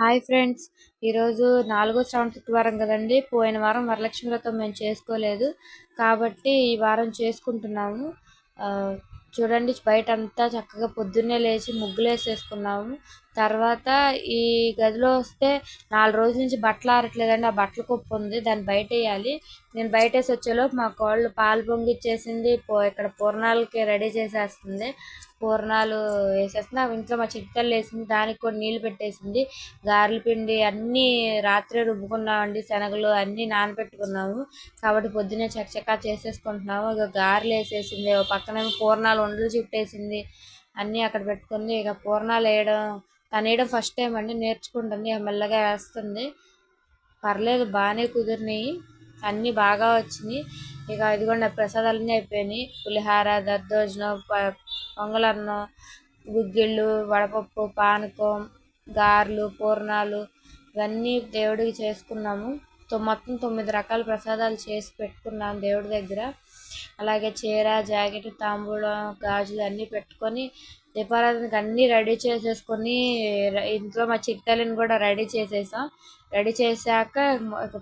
Hi friends. ఈరోజు నాలుగో శ్రావణ శుక్రవారం కదండి. పోయిన వారం వరలక్ష్మి వ్రతం మేము చేసుకోలేదు. కాబట్టి ఈ వారం చేసుకుంటున్నాము. ఆ, చూడండి బయట అంతా చక్కగా పొద్దున్నే లేచి ముగ్గులు వేసేసుకున్నాము తర్వాత ఈ గదిలో వస్తే నాలుగు రోజుల నుంచి బట్టలు ఆరట్లేదండి. ఆ బట్టల కుప్ప ఉంది. దాన్ని బయట వేయాలి నేను బయట వేసి వచ్చేలోపు మా కోళ్ళు పాలు పొంగిచ్చేసింది పో ఇక్కడ పూర్ణాలకి రెడీ చేసేస్తుంది. పూర్ణాలు వేసేస్తుంది. ఇంట్లో మా చిట్టలు వేసింది. దానికి కూడా నీళ్ళు పెట్టేసింది. గారెల పిండి అన్నీ రాత్రే రుబ్బుకున్నామండి శనగలు అన్నీ నానబెట్టుకున్నాము. కాబట్టి పొద్దున్నే చకచకా చేసేసుకుంటున్నాము. ఇక గారెలు వేసేసింది. పక్కనేమో పూర్ణాలు ఉండలు చుట్టేసింది. అన్నీ అక్కడ పెట్టుకుంది. ఇక పూర్ణాలు వేయడం తను వేయడం ఫస్ట్ టైం అండి. నేర్చుకుంటుంది. ఇక మెల్లగా వేస్తుంది. పర్లేదు బాగానే కుదిరినాయి. అన్నీ బాగా వచ్చినాయి ఇక ఇదిగోండి ఆ ప్రసాదాలన్నీ అయిపోయినాయి. పులిహార దద్దోజనం పొంగలన్నం గుగ్గిళ్ళు వడపప్పు పానకం గారెలు పూర్ణాలు ఇవన్నీ దేవుడికి చేసుకున్నాము. మొత్తం తొమ్మిది రకాల ప్రసాదాలు చేసి పెట్టుకున్నాం దేవుడి దగ్గర. అలాగే చీర జాకెట్ తాంబూలం గాజులు అన్నీ పెట్టుకొని దీపారాధనకి అన్నీ రెడీ చేసేసుకొని ఇంట్లో మా చిట్టాలని కూడా రెడీ చేసేసాం. రెడీ చేశాక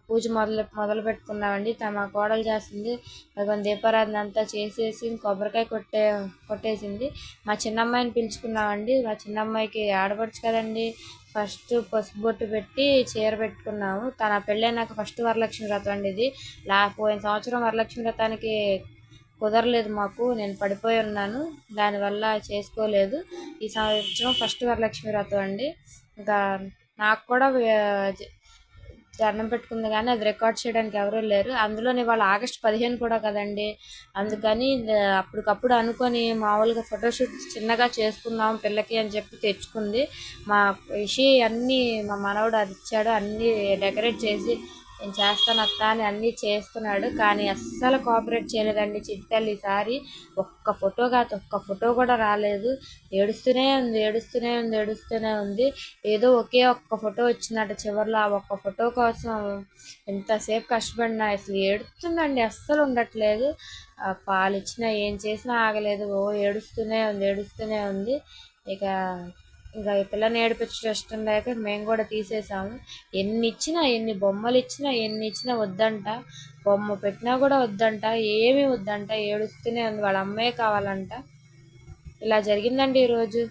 పూజ మొదలు మొదలు పెట్టుకున్నామండి. తమ మా కోడలు చేస్తుంది. కొంచెం దీపారాధన అంతా చేసేసి కొబ్బరికాయ కొట్టే కొట్టేసింది. మా చిన్నమ్మాయిని పిలుచుకున్నామండి. మా చిన్నమ్మాయికి ఆడపడుచు కదండి. ఫస్ట్ పసుపు బొట్టు పెట్టి చీర పెట్టుకున్నాము. తన పెళ్ళైనాక ఫస్ట్ వరలక్ష్మి వ్రతం అండి ఇది. లా పోయిన సంవత్సరం వరలక్ష్మి వ్రతానికి కుదరలేదు మాకు నేను పడిపోయి ఉన్నాను దానివల్ల చేసుకోలేదు. ఈ సంవత్సరం ఫస్ట్ వరలక్ష్మి వ్రతం అండి. ఇంకా నాకు కూడా జర్ణం దండం పెట్టుకుంది కానీ అది రికార్డ్ చేయడానికి ఎవరూ లేరు. అందులోనే వాళ్ళు ఆగస్ట్ పదిహేను కూడా కదండి. అందుకని అప్పటికప్పుడు అనుకొని మామూలుగా ఫోటోషూట్ చిన్నగా చేసుకుందాం పిల్లకి అని చెప్పి తెచ్చుకుంది. మా ఇషి అన్నీ మా మనవడు అది ఇచ్చాడు అన్నీ డెకరేట్ చేసి నేను చేస్తాను అత్త అని అన్నీ చేస్తున్నాడు కానీ అస్సలు కోఆపరేట్ చేయలేదండి చిట్టల్లి ఈసారి ఒక్క ఫోటో కాదు ఒక్క ఫోటో కూడా రాలేదు. ఏడుస్తూనే ఉంది ఏడుస్తూనే ఉంది ఏడుస్తూనే ఉంది. ఏదో ఒకే ఒక్క ఫోటో వచ్చిందట చివర్లో. ఆ ఒక్క ఫోటో కోసం ఎంతసేపు కష్టపడినా అసలు ఏడుస్తుందండి అస్సలు ఉండట్లేదు. పాలు ఇచ్చినా ఏం చేసినా ఆగలేదు. ఓ ఏడుస్తూనే ఉంది ఏడుస్తూనే ఉంది. ఇక ఇంకా ఈ పిల్లని ఏడిపించడం ఇష్టం లేక మేము కూడా తీసేసాము. ఎన్ని ఇచ్చినా ఎన్ని బొమ్మలు ఇచ్చినా ఎన్ని ఇచ్చినా వద్దంట. బొమ్మ పెట్టినా కూడా వద్దంట. ఏమీ వద్దంట. ఏడుస్తూనే ఉంది. వాళ్ళ అమ్మే కావాలంట. ఇలా జరిగిందండి ఈరోజు